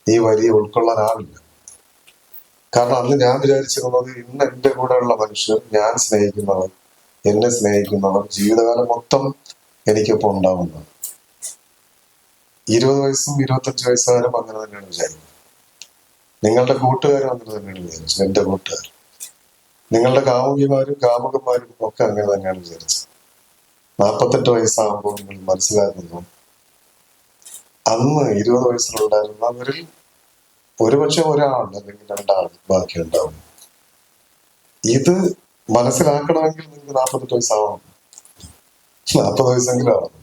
[SPEAKER 1] ഈ വരി ഉൾക്കൊള്ളാനാവില്ല. കാരണം അന്ന് ഞാൻ വിചാരിച്ചിരുന്നത് ഇന്ന് എന്റെ കൂടെയുള്ള മനുഷ്യർ ഞാൻ സ്നേഹിക്കുന്നവർ എന്നെ സ്നേഹിക്കുന്നവർ ജീവിതകാലം മൊത്തം എനിക്കൊപ്പം ഉണ്ടാവുന്നതാണ് ഇരുപത് വയസ്സും ഇരുപത്തഞ്ച് വയസ്സുകാരും അങ്ങനെ തന്നെയാണ് വിചാരിക്കുന്നത്. നിങ്ങളുടെ കൂട്ടുകാരും അങ്ങനെ തന്നെയാണ് വിചാരിച്ചത്. എന്റെ കൂട്ടുകാർ. നിങ്ങളുടെ കാമുകിമാരും കാമുകന്മാരും ഒക്കെ അങ്ങനെ തന്നെയാണ് വിചാരിച്ചത്. നാൽപ്പത്തെട്ട് വയസ്സാകുമ്പോൾ നിങ്ങൾ മനസ്സിലാക്കുന്നു അന്ന് ഇരുപത് വയസ്സിലുണ്ടായിരുന്നവരിൽ ഒരുപക്ഷെ ഒരാൾ അല്ലെങ്കിൽ രണ്ടാൾ ബാക്കി ഉണ്ടാവും. ഇത് മനസ്സിലാക്കണമെങ്കിൽ നിങ്ങൾക്ക് നാൽപ്പത്തെട്ട് വയസ്സാവണം. നാൽപ്പത് വയസ്സെങ്കിലും ആവണം.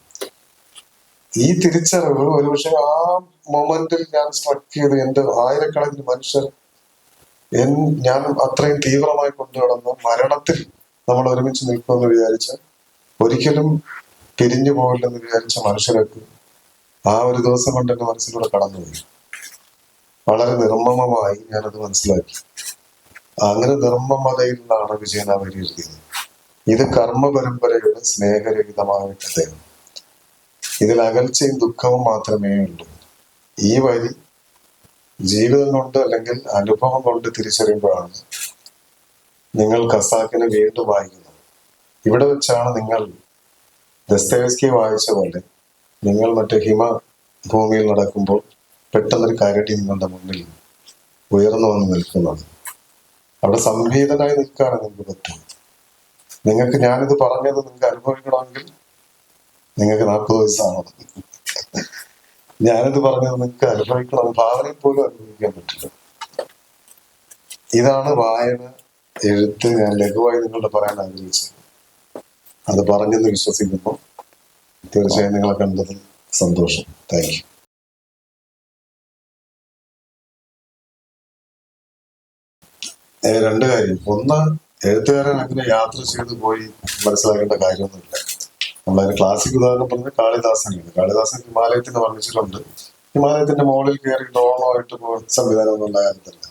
[SPEAKER 1] ഈ തിരിച്ചറിവ് ഒരുപക്ഷെ ആ മൊമെന്റിൽ ഞാൻ സ്ട്രക്ക് ചെയ്ത് എന്റെ ആയിരക്കണക്കിന് മനുഷ്യർ എൻ ഞാൻ അത്രയും തീവ്രമായി കൊണ്ടുനടന്ന് മരണത്തിൽ നമ്മൾ ഒരുമിച്ച് നിൽക്കുമെന്ന് വിചാരിച്ച ഒരിക്കലും പിരിഞ്ഞു പോകില്ലെന്ന് വിചാരിച്ച മനുഷ്യരൊക്കെ ആ ഒരു ദിവസം കൊണ്ട് എന്റെ മനസ്സിലൂടെ കടന്നുപോയി. വളരെ നിർമ്മമമായി ഞാനത് മനസ്സിലാക്കി. അങ്ങനെ നിർമ്മമതയിൽ നിന്നാണ് വിജയനാഥ് എഴുതിയത് ഇത് കർമ്മ പരമ്പരയുടെ സ്നേഹരഹിതമായ കഥയാണ് ഇതിൽ അകൽച്ചയും ദുഃഖവും മാത്രമേ ഉള്ളൂ. ഈ വരി ജീവിതം കൊണ്ട് അല്ലെങ്കിൽ അനുഭവം കൊണ്ട് തിരിച്ചറിയുമ്പോഴാണ് നിങ്ങൾ ഖസാക്കിനെ വീണ്ടും വായിക്കുന്നത്. ഇവിടെ വെച്ചാണ് നിങ്ങൾ ദസ്തേവസ്കി വായിച്ച പോലെ നിങ്ങൾ മറ്റേ ഹിമ ഭൂമിയിൽ നടക്കുമ്പോൾ പെട്ടെന്നൊരു കരടി നിങ്ങളുടെ മുന്നിൽ ഉയർന്നു വന്ന് നിൽക്കുന്നത്. അവിടെ സംഗീതനായി നിൽക്കാനാണ് നിങ്ങൾക്ക് പറ്റും നിങ്ങൾക്ക് ഞാനിത് പറഞ്ഞത് നിങ്ങൾക്ക് അനുഭവിക്കണമെങ്കിൽ നിങ്ങൾക്ക് നാൽപ്പത് വയസ്സാണോ? ഞാനിത് പറഞ്ഞത് നിങ്ങൾക്ക് അനുഭവിക്കണം. ഭാവനയിൽ പോലും അനുഭവിക്കാൻ പറ്റില്ല. ഇതാണ് വായന എഴുത്ത്. ഞാൻ ലഘുവായി നിങ്ങളോട് പറയാൻ ആഗ്രഹിച്ചത്. അത് പറഞ്ഞെന്ന് വിശ്വസിക്കുമ്പോൾ തീർച്ചയായും നിങ്ങളെ കണ്ടത് സന്തോഷം. താങ്ക് യു രണ്ട് കാര്യം. ഒന്ന് എഴുത്തുകാരൻ അങ്ങനെ യാത്ര ചെയ്ത് പോയി മനസ്സിലാക്കേണ്ട കാര്യമൊന്നുമില്ല. നമ്മളതിന് ക്ലാസിക് ഉദാഹരണം പറഞ്ഞ കാളിദാസനാണ് കാളിദാസൻ ഹിമാലയത്തിന് വർണിച്ചിട്ടുണ്ട്. ഹിമാലയത്തിന്റെ മുകളിൽ കയറി ആയിട്ട് സംവിധാനം ഒന്നും ഉണ്ടായിരുന്നില്ല.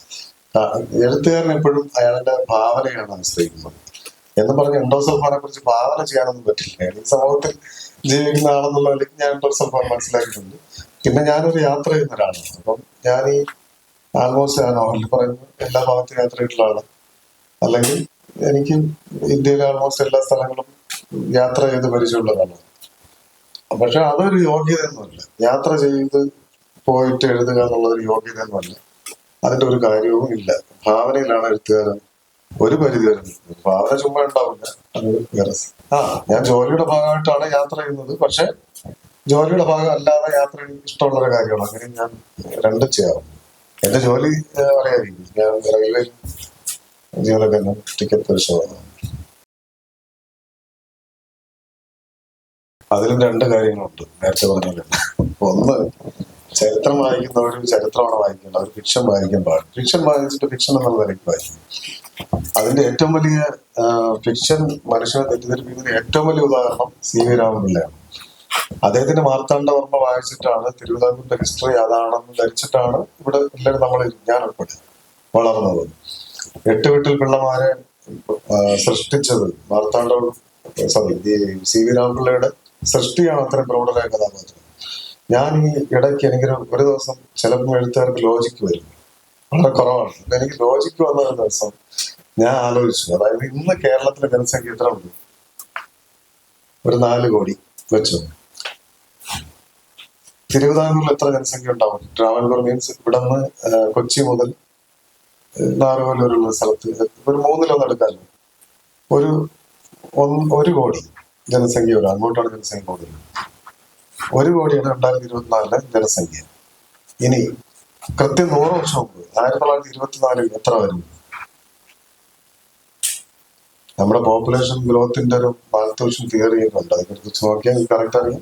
[SPEAKER 1] എഴുത്തുകാരൻ എപ്പോഴും അയാളുടെ ഭാവനയാണ് ആശ്രയിക്കുന്നത്. എന്ന് പറഞ്ഞ് എൻഡോസൾഫാനെ കുറിച്ച് ഭാവന ചെയ്യാനൊന്നും പറ്റില്ല. ഈ സമൂഹത്തിൽ ജീവിക്കുന്ന ആളെന്നുള്ള നിലയ്ക്ക് ഞാൻ എൻഡോസൾഫാൻ മനസ്സിലാക്കിയിട്ടുണ്ട്. പിന്നെ ഞാനൊരു യാത്ര ചെയ്യുന്ന ഒരാളാണ്. അപ്പം ഞാൻ ഈ ആൾമോസ്റ്റ് ആ നോവലിൽ പറയുന്ന എല്ലാ ഭാഗത്തും യാത്ര ചെയ്തിട്ടുള്ള ആളാണ്. അല്ലെങ്കിൽ എനിക്ക് ഇന്ത്യയിലെ ആൾമോസ്റ്റ് എല്ലാ സ്ഥലങ്ങളും യാത്ര ചെയ്ത് പരിചയമുള്ളതാണ്. പക്ഷെ അതൊരു യോഗ്യതയൊന്നുമല്ല. യാത്ര ചെയ്ത് പോയിട്ട് എഴുതുക എന്നുള്ളതൊരു യോഗ്യതയൊന്നുമല്ല. അതിന്റെ ഒരു കാര്യവും ഇല്ല. ഭാവനയിലാണ് എഴുത്തുകാരൻ ഒരു പരിധി വരെ ഭാവന ചുമ്മാ ഉണ്ടാവില്ല. ആ ഞാൻ ജോലിയുടെ ഭാഗമായിട്ടാണ് യാത്ര ചെയ്യുന്നത്. പക്ഷെ ജോലിയുടെ ഭാഗം അല്ലാതെ യാത്ര ഇഷ്ടമുള്ള ഒരു കാര്യമാണ്. അങ്ങനെ ഞാൻ രണ്ടും ചെയ്യാറുണ്ട്. എന്റെ ജോലി അറിയാതിരിക്കും ഞാൻ റെയിൽവേ ജീവനക്കാരനും ടിക്കറ്റ് പരിശോധന. അതിലും രണ്ട് കാര്യങ്ങളുണ്ട്. നേരത്തെ പറഞ്ഞാൽ ഒന്ന് ചരിത്രം വായിക്കുന്നവരും ചരിത്രമാണ് വായിക്കേണ്ടത്. അവർ ഫിക്ഷൻ വായിക്കാൻ പാടില്ല. ഫിക്ഷൻ വായിച്ചിട്ട് ഫിക്ഷൻ എന്നുള്ള നിലയ്ക്ക് വായിക്കും അതിന്റെ ഏറ്റവും വലിയ ഫിക്ഷൻ മനുഷ്യനെ തെറ്റിദ്ധരിപ്പിക്കുന്ന ഏറ്റവും വലിയ ഉദാഹരണം സി വി രാമപിള്ളയാണ്. അദ്ദേഹത്തിന്റെ മാർത്താണ്ഡവർമ്മ വായിച്ചിട്ടാണ് തിരുവിതാംകൂറിന്റെ ഹിസ്റ്ററി അതാണെന്ന് ധരിച്ചിട്ടാണ് ഇവിടെ എല്ലാവരും നമ്മൾ ഞാൻ ഉൾപ്പെടെ വളർന്നത്. എട്ട് വീട്ടിൽ പിള്ളമാരെ സൃഷ്ടിച്ചത് മാർത്താണ്ഡ സോറി സി വി രാമപിള്ളയുടെ സൃഷ്ടിയാണ് അത്രയും പ്രൗഢരായ കഥാപാത്രം. ഞാൻ ഈ ഇടയ്ക്ക് എനിക്കൊരു ഒരു ദിവസം ചിലപ്പോൾ എഴുത്തുകാർക്ക് ലോജിക്ക് വരും വളരെ കുറവാണ്. എനിക്ക് ലോജിക്ക് വന്ന ഒരു ദിവസം ഞാൻ ആലോചിച്ചു. അതായത് ഇന്ന് കേരളത്തിലെ ജനസംഖ്യ എത്ര ഉണ്ട്? ഒരു നാല് കോടി വെച്ചു. തിരുവിതാംകൂറിൽ എത്ര ജനസംഖ്യ ഉണ്ടാവും? ട്രാവൻകൂർ മീൻസ് ഇവിടെ നിന്ന് കൊച്ചി മുതൽ വരെയുള്ള സ്ഥലത്ത് ഒരു മൂന്നിലൊന്ന് എടുക്കാമല്ലോ ഒരു ഒരു കോടി. ജനസംഖ്യ വരും. അങ്ങോട്ടാണ് ജനസംഖ്യ കൂടുതൽ ഒരു കോടിയാണ് രണ്ടായിരത്തി ഇരുപത്തിനാലിലെ ജനസംഖ്യ. ഇനി കൃത്യം നൂറ് വർഷം മുമ്പ് ആയിരത്തി തൊള്ളായിരത്തി ഇരുപത്തിനാലിൽ എത്ര വരും? നമ്മുടെ പോപ്പുലേഷൻ ഗ്രോത്തിന്റെ ഒരു മാൽത്തൂഷൻ തിയറി ഒക്കെ ഉണ്ട്. അതിനെക്കുറിച്ച് നോക്കിയാൽ കറക്റ്റ് ആണ്.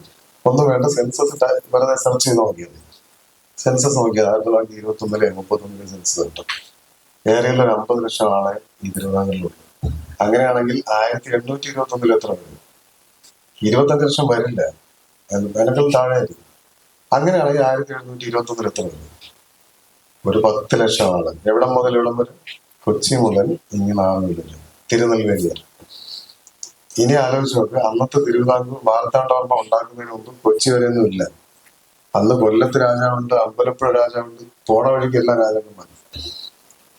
[SPEAKER 1] ഒന്നും വേണ്ട സെൻസസ് വെറുതെ സെർച്ച് ചെയ്ത് നോക്കിയത് സെൻസസ് നോക്കിയത് ആയിരത്തി തൊള്ളായിരത്തി ഇരുപത്തി ഒന്നിലെ മുപ്പത്തൊന്നിലെ സെൻസസ് കിട്ടും. ഏറിയല്ല ഒരു അമ്പത് ലക്ഷം ആളെ ഈ തിരുവിതാംകൂറിലുള്ളൂ അങ്ങനെയാണെങ്കിൽ ആയിരത്തി എണ്ണൂറ്റി ഇരുപത്തി ഒന്നിൽ എത്ര വരും? ഇരുപത്തഞ്ച് ലക്ഷം വരില്ല വിലകൾ താഴെ അങ്ങനെ അങ്ങനെയാണെങ്കിൽ ആയിരത്തി എഴുന്നൂറ്റി ഇരുപത്തി ഒന്നിൽ എത്ര വരും? ഒരു പത്ത് ലക്ഷമാണ് എവിടെ മുതൽ എവിടം വരെ? കൊച്ചി മുതൽ ആളുകൾ വരെ. തിരുനെൽവേലി വരെ ഇനി ആലോചിച്ച് നോക്ക്. അന്നത്തെ തിരുവിതാംകൂർ മാർത്താണ്ഡവർമ്മ ഉണ്ടാക്കുന്നതിന് മുമ്പ് കൊച്ചി വരെയൊന്നും ഇല്ല. അന്ന് കൊല്ലത്ത് രാജാവുണ്ട് അമ്പലപ്പുഴ രാജാവുണ്ട് പോണ വഴിക്ക് എല്ലാ രാജാക്കന്മാരും.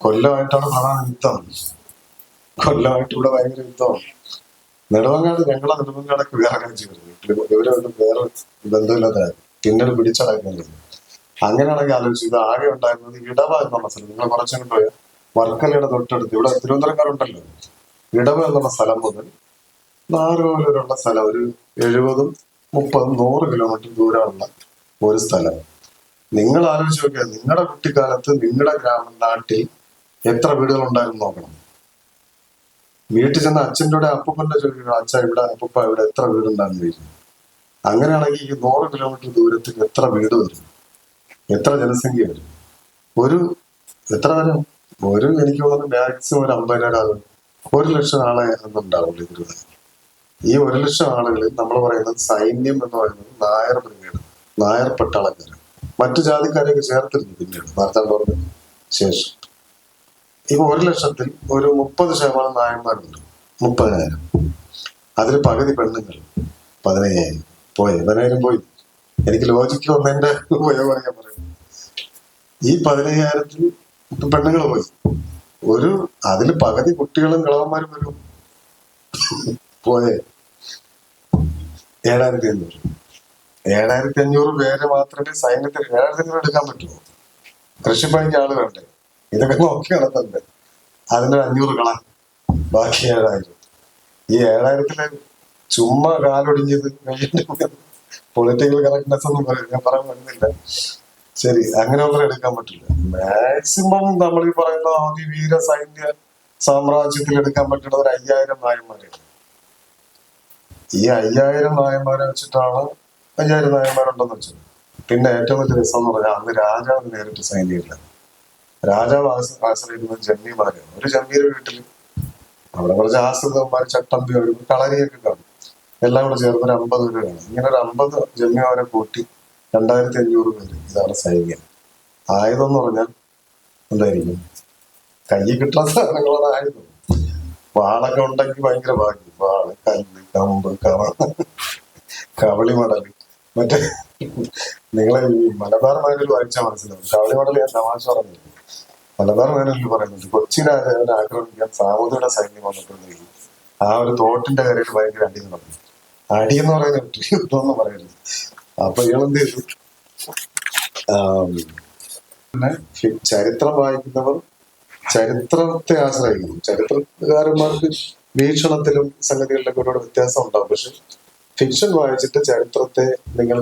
[SPEAKER 1] കൊല്ലമായിട്ടാണ് പ്രധാന യുദ്ധം. കൊല്ലമായിട്ട് ഇവിടെ ഭയങ്കര യുദ്ധമാണ്. നെടുവങ്ങാട് ഞങ്ങളെ നെടുവങ്ങാടൊക്കെ വിവാഹം ചെയ്യുന്നു വരുന്നു ഇവരൊന്നും വേറെ ബന്ധമില്ലാത്തതായിരുന്നു പിന്നീട് പിടിച്ചടക്കുന്നത് അങ്ങനെയാണെങ്കിൽ ആലോചിച്ചു ഇത് ആകെ ഉണ്ടായിരുന്നത് ഇടവ എന്നുള്ള സ്ഥലം. നിങ്ങൾ കുറച്ചങ്ങോട്ട് പോയാൽ വർക്കലയുടെ തൊട്ടടുത്ത്. ഇവിടെ തിരുവനന്തപുരക്കാരുണ്ടല്ലോ ഇടവ എന്നുള്ള സ്ഥലം മുതൽ നാരോലൂരുള്ള സ്ഥലം ഒരു എഴുപതും മുപ്പതും നൂറ് കിലോമീറ്റർ ദൂരമുള്ള ഒരു സ്ഥലം. നിങ്ങൾ ആലോചിച്ച് നോക്കിയാൽ നിങ്ങളുടെ കുട്ടിക്കാലത്ത് നിങ്ങളുടെ ഗ്രാമ നാട്ടിൽ എത്ര വീടുകൾ ഉണ്ടായിരുന്നു നോക്കണം. വീട്ടിൽ ചെന്ന അച്ഛന്റെ കൂടെ അപ്പൂപ്പന്റെ ചോദിക്കണം അച്ഛ ഇവിടെ അപ്പൂപ്പ ഇവിടെ എത്ര വീടുണ്ടായിരുന്നു ചോദിക്കും അങ്ങനെയാണെങ്കിൽ ഈ നൂറ് കിലോമീറ്റർ ദൂരത്തിൽ എത്ര വീട് വരും? എത്ര ജനസംഖ്യ വരും? ഒരു എത്ര വരും ഒരു എനിക്ക് തോന്നുന്നു മാക്സിമം ഒരു അമ്പതിനായിരം ഒരു ലക്ഷം ആളെ അന്നുണ്ടാവുള്ളൂ ഇതിൽ ഈ ഒരു ലക്ഷം ആളുകളിൽ നമ്മൾ പറയുന്നത് സൈന്യം എന്ന് പറയുന്നത് നായർ ബ്രിഗേഡ് നായർ പട്ടാളക്കാർ മറ്റു ജാതിക്കാരെയൊക്കെ ചേർത്തിരുന്നു പിന്നീട് ഭർത്താവ് ശേഷം. ഇപ്പൊ ഒരു ലക്ഷത്തിൽ ഒരു മുപ്പത് ശതമാനം നായന്മാരുണ്ട്. മുപ്പതിനായിരം. അതിൽ പകുതി പെണ്ണുങ്ങൾ. പതിനയ്യായിരം. പോയി. പതിനായിരം പോയി. എനിക്ക് ലോജിക്ക് വന്നതിന്റെ ഉപയോഗമാണ് ഞാൻ പറയുന്നത്. ഈ പതിനയ്യായിരത്തിൽ പെണ്ണുങ്ങൾ പോയി. ഒരു അതിൽ പകുതി കുട്ടികളും കളവന്മാരും വരും. പോയെ. ഏഴായിരത്തി അഞ്ഞൂറ്. ഏഴായിരത്തി അഞ്ഞൂറ് പേര് മാത്രമേ സൈന്യത്തിൽ ഏഴായിരത്തി അഞ്ഞൂറ് എടുക്കാൻ പറ്റുമോ കൃഷിപ്പണിക്ക് ആൾ വേണ്ടേ? ഇതൊക്കെ നോക്കി നടത്തണ്ടേ? അതിന്റെ അഞ്ഞൂറ് കളാൻ ബാക്കി ഏഴായിരം ഈ ഏഴായിരത്തിൽ ചുമ്മാ കാലൊടിഞ്ഞത് പൊളിറ്റിക്കൽ കറക്റ്റ്നെസ് ഒന്നും ഞാൻ പറയാൻ വരുന്നില്ല ശരി അങ്ങനെ ഒന്നും എടുക്കാൻ പറ്റില്ല. മാക്സിമം നമ്മൾ ഈ പറയുന്ന അതിവീര സൈന്യ സാമ്രാജ്യത്തിൽ എടുക്കാൻ പറ്റുന്നത് ഒരു അയ്യായിരം നായന്മാരെ ഈ അയ്യായിരം നായന്മാരെ വെച്ചിട്ടാണ് അയ്യായിരം നായന്മാരുണ്ടെന്ന് വെച്ചത്. പിന്നെ ഏറ്റവും വലിയ രസം എന്ന് പറഞ്ഞാൽ അന്ന് രാജാവിന് നേരിട്ട് സൈന്യമില്ല രാജാവ് ആശ്രയിക്കുന്ന ജമ്മിമാരെയാണ് ഒരു ജന്മിയുടെ വീട്ടിൽ അവിടെ കുറച്ച് ആശ്രിതന്മാർ ചട്ടമ്പി വരും കളരിയൊക്കെ കാണും. എല്ലാം കൂടെ ചേർന്ന് ഒരു അമ്പത് പേര് കാണും. ഇങ്ങനെ ഒരു അമ്പത് ജമ്മിമാരെ കൂട്ടി രണ്ടായിരത്തി അഞ്ഞൂറ് പേര് ഇതാണ് സൈന്യം. ആയുധം എന്ന് പറഞ്ഞാൽ എന്തായിരിക്കും? കയ്യിൽ കിട്ടുന്ന സാധനങ്ങളാണ് ആയുധം വാളൊക്കെ ഉണ്ടെങ്കിൽ ഭയങ്കര ഭാഗ്യം. വാൾ കല്ല് കമ്പ് കവ കവളി മടൽ മറ്റേ നിങ്ങളെ ഈ മലബാർ മേനൽ വായിച്ചാൽ മനസ്സിലാവും. കവളി മടൽ ഞാൻ തമാശ പറഞ്ഞില്ല? മലബാർ വേനലിൽ പറയുന്നുണ്ട് കൊച്ചി രാജാവിനെ ആക്രമിക്കാൻ സാമൂതിയുടെ സൈന്യം വന്നിട്ടുണ്ടെങ്കിൽ ആ ഒരു തോട്ടിന്റെ കാര്യത്തിൽ ഭയങ്കര അടി നടന്നു അടി എന്ന് പറയുന്നത് യുദ്ധം പറയരുത്. അപ്പൊ ഇയാളെന്ത് ചെയ്തു? പിന്നെ ചരിത്രം വായിക്കുന്നവർ ചരിത്രത്തെ ആശ്രയിക്കുന്നു. ചരിത്രകാരന്മാർക്ക് വീക്ഷണത്തിലും സംഗതികളിലൊക്കെ ഒരുപാട് വ്യത്യാസം ഉണ്ടാവും. പക്ഷെ ഫിക്ഷൻ വായിച്ചിട്ട് ചരിത്രത്തെ നിങ്ങൾ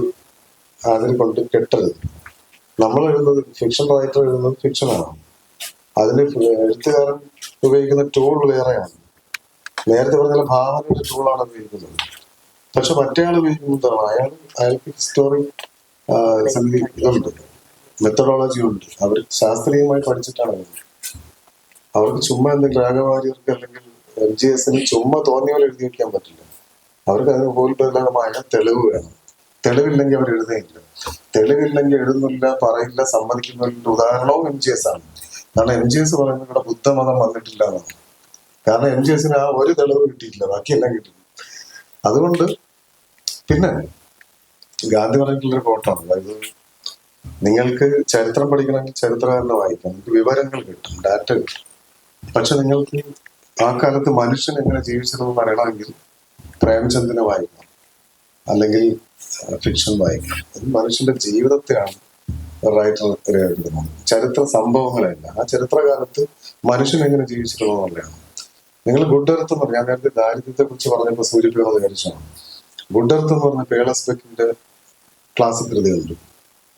[SPEAKER 1] അതിൽ കൊണ്ട് കെട്ടരുത്. നമ്മൾ എഴുതുന്നത് ഫിക്ഷൻ റൈറ്റർ എഴുതുന്നത് ഫിക്ഷനാണ് അതിന് എഴുത്തുകാരൻ ഉപയോഗിക്കുന്ന ടൂൾ വേറെയാണ്. നേരത്തെ പറഞ്ഞ ഭാവനയുടെ ടൂളാണ് ഉപയോഗിക്കുന്നത്. പക്ഷെ മറ്റേ ആൾ ഉപയോഗിക്കുന്നത് അയാൾ അയാൾക്ക് ഹിസ്റ്റോറി ഇതുണ്ട് മെത്തഡോളജി ഉണ്ട്. അവർ ശാസ്ത്രീയമായി പഠിച്ചിട്ടാണ് അവർക്ക് ചുമ്മാ എന്തെങ്കിലും രാഗവാര്യർക്ക് അല്ലെങ്കിൽ എം ജി എസിന് ചുമ്മാ തോന്നിയ പോലെ എഴുതി വെക്കാൻ പറ്റില്ല. അവർക്ക് അതിന് പോലുള്ളമായ തെളിവ് വേണം. തെളിവില്ലെങ്കിൽ അവർ എഴുതുകയില്ല. തെളിവില്ലെങ്കിൽ എഴുതുന്നില്ല പറയില്ല സമ്മതിക്കുന്നില്ല. ഉദാഹരണവും എം ജി എസ് ആണ്. കാരണം എം ജി എസ് പറയുന്നത് ഇവിടെ ബുദ്ധമതം വന്നിട്ടില്ല എന്നാണ്. കാരണം എം ജി എസിന് ആ ഒരു തെളിവ് കിട്ടിയിട്ടില്ല ബാക്കിയെല്ലാം കിട്ടി അതുകൊണ്ട് പിന്നെ ഗാന്ധി പറഞ്ഞിട്ടുള്ളൊരു കോട്ടാണ് അതായത് നിങ്ങൾക്ക് ചരിത്രം പഠിക്കണമെങ്കിൽ ചരിത്രകാരനെ വായിക്കാം നിങ്ങൾക്ക് വിവരങ്ങൾ കിട്ടും ഡാറ്റ കിട്ടും. പക്ഷെ നിങ്ങൾക്ക് ആ കാലത്ത് മനുഷ്യൻ എങ്ങനെ ജീവിച്ചതെന്ന് പറയണമെങ്കിൽ പ്രേംചന്ദിനെ വായിക്കണം അല്ലെങ്കിൽ ഫിക്ഷൻ വായിക്കണം. മനുഷ്യന്റെ ജീവിതത്തെയാണ് റൈറ്റർ രേഖപ്പെടുത്തുന്നത് ചരിത്ര സംഭവങ്ങളല്ല ആ ചരിത്രകാലത്ത് മനുഷ്യൻ എങ്ങനെ ജീവിച്ചിട്ടുള്ളത് എന്നുള്ളതാണ് നിങ്ങൾ ഗുഡ് എർത്ത് എന്ന് പറഞ്ഞാൽ നേരത്തെ ദാരിദ്ര്യത്തെ കുറിച്ച് പറഞ്ഞപ്പോൾ സൂചിപ്പിക്കുന്നത് വിചാരിച്ചാണ് ഗുഡ് എർത്ത് എന്ന് പറഞ്ഞ പേളസ്പെക്കിന്റെ ക്ലാസിക് കൃതികളുണ്ട്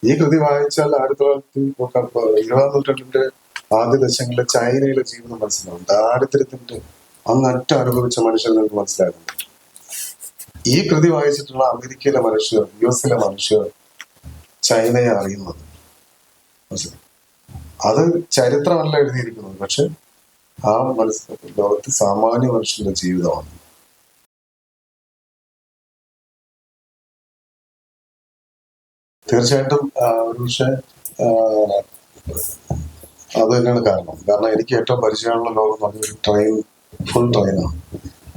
[SPEAKER 1] ഈ കൃതി വായിച്ചാൽ ആയിരത്തി തൊള്ളായിരത്തി ഇരുപതാം നൂറ്റാണ്ടിന്റെ ആദ്യ ദശങ്ങളിലെ ചൈനയിലെ ജീവിതം മനസ്സിലാവും. ദാരിദ്ര്യത്തിന്റെ അങ്ങ് അറ്റം അനുഭവിച്ച മനുഷ്യർ നിങ്ങൾക്ക് മനസ്സിലാകുന്നു ഈ കൃതി വായിച്ചിട്ടുള്ള അമേരിക്കയിലെ മനുഷ്യർ യു എസിലെ മനുഷ്യർ ചൈനയെ അറിയുന്നത് മനസ്സിലായി. അത് ചരിത്രമല്ല എഴുതിയിരിക്കുന്നത് പക്ഷെ ആ മനസ്സ് ലോകത്ത് സാമാന്യ മനുഷ്യന്റെ ജീവിതമാണ്. തീർച്ചയായിട്ടും പക്ഷെ അത് തന്നെയാണ് കാരണം. കാരണം എനിക്ക് ഏറ്റവും പരിചയമുള്ള ലോകം പറഞ്ഞൊരു ട്രെയിൻ ഫുൾ ട്രെയിനാണ്.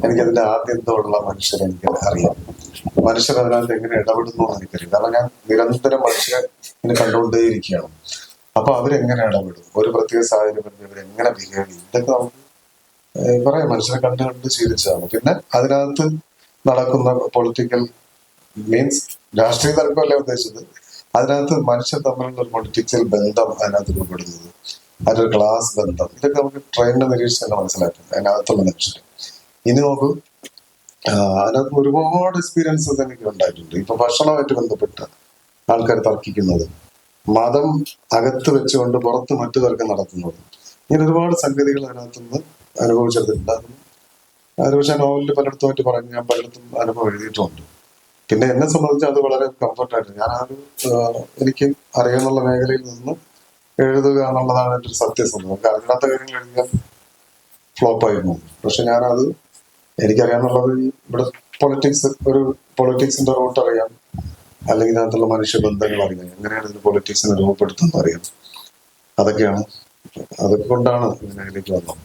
[SPEAKER 1] എനിക്കതിന്റെ ആദ്യത്തോടുള്ള മനുഷ്യരെ എനിക്ക് അറിയാം. മനുഷ്യർ അതിനകത്ത് എങ്ങനെ ഇടപെടുന്നു എനിക്കറിയാം. കാരണം ഞാൻ നിരന്തരം മനുഷ്യരെ ഇങ്ങനെ കണ്ടുകൊണ്ടേയിരിക്കുകയാണ്. അപ്പൊ അവരെങ്ങനെ ഇടപെടും? ഒരു പ്രത്യേക സാഹചര്യം വരുമ്പോൾ ഇവരെങ്ങനെ ബിഹേവ് ചെയ്യും? ഇതൊക്കെ നമുക്ക് പറയാം. മനുഷ്യരെ കണ്ട് കണ്ട് ശീലിച്ചതാണ്. പിന്നെ അതിനകത്ത് നടക്കുന്ന പൊളിറ്റിക്കൽ മീൻസ് രാഷ്ട്രീയ തർക്കമല്ല ഉദ്ദേശിച്ചത്? അതിനകത്ത് മനുഷ്യർ തമ്മിലുള്ള ഒരു പൊളിറ്റിക്കൽ ബന്ധം അതിനകത്ത് രൂപപ്പെടുന്നത്. അതൊരു ക്ലാസ് ബന്ധം. ഇതൊക്കെ നമുക്ക് ട്രെയിനിന്റെ നിരീക്ഷിച്ച് തന്നെ മനസ്സിലാക്കും അതിനകത്തുള്ള മനുഷ്യർ ഇനി നോക്കൂ. അതിനകത്ത് ഒരുപാട് എക്സ്പീരിയൻസസ് എനിക്ക് ഉണ്ടായിട്ടുണ്ട്. ഇപ്പൊ ഭക്ഷണമായിട്ട് ബന്ധപ്പെട്ട് ആൾക്കാർ തർക്കിക്കുന്നത്. മതം അകത്ത് വെച്ചുകൊണ്ട് പുറത്ത് മറ്റു തർക്കം നടത്തുന്നത്. ഇങ്ങനെ ഒരുപാട് സംഗതികൾ അതിനകത്തുനിന്ന് അനുഭവിച്ചെടുത്തിട്ടുണ്ട് അതും പക്ഷേ നോവലിൽ പലയിടത്തുമായിട്ട് പറഞ്ഞു ഞാൻ പലയിടത്തും അനുഭവം എഴുതിയിട്ടുണ്ട്. പിന്നെ എന്നെ സംബന്ധിച്ച് അത് വളരെ കംഫർട്ടായിട്ട് ഞാൻ ആ ഒരു എനിക്ക് അറിയാവുന്ന മേഖലയിൽ നിന്ന് എഴുതുക എന്നുള്ളതാണ് എന്റെ ഒരു സത്യസന്ധത. നമുക്ക് അറിയാത്ത കാര്യങ്ങൾ എഴുതിയാൽ ഫ്ലോപ്പായിരുന്നു പക്ഷെ ഞാനത് എനിക്കറിയാന്നുള്ളത് ഈ ഇവിടെ പൊളിറ്റിക്സ് ഒരു പൊളിറ്റിക്സിന്റെ റൂട്ട് അറിയാം. അല്ലെങ്കിൽ അതിനകത്തുള്ള മനുഷ്യബന്ധങ്ങൾ അറിയാം എങ്ങനെയാണ് ഇതിന് പൊളിറ്റിക്സിനെ രൂപപ്പെടുത്തുന്നത് അറിയാം അതൊക്കെയാണ്. അതൊക്കെ കൊണ്ടാണ് ഇതിനകത്തേക്ക് വന്നത്.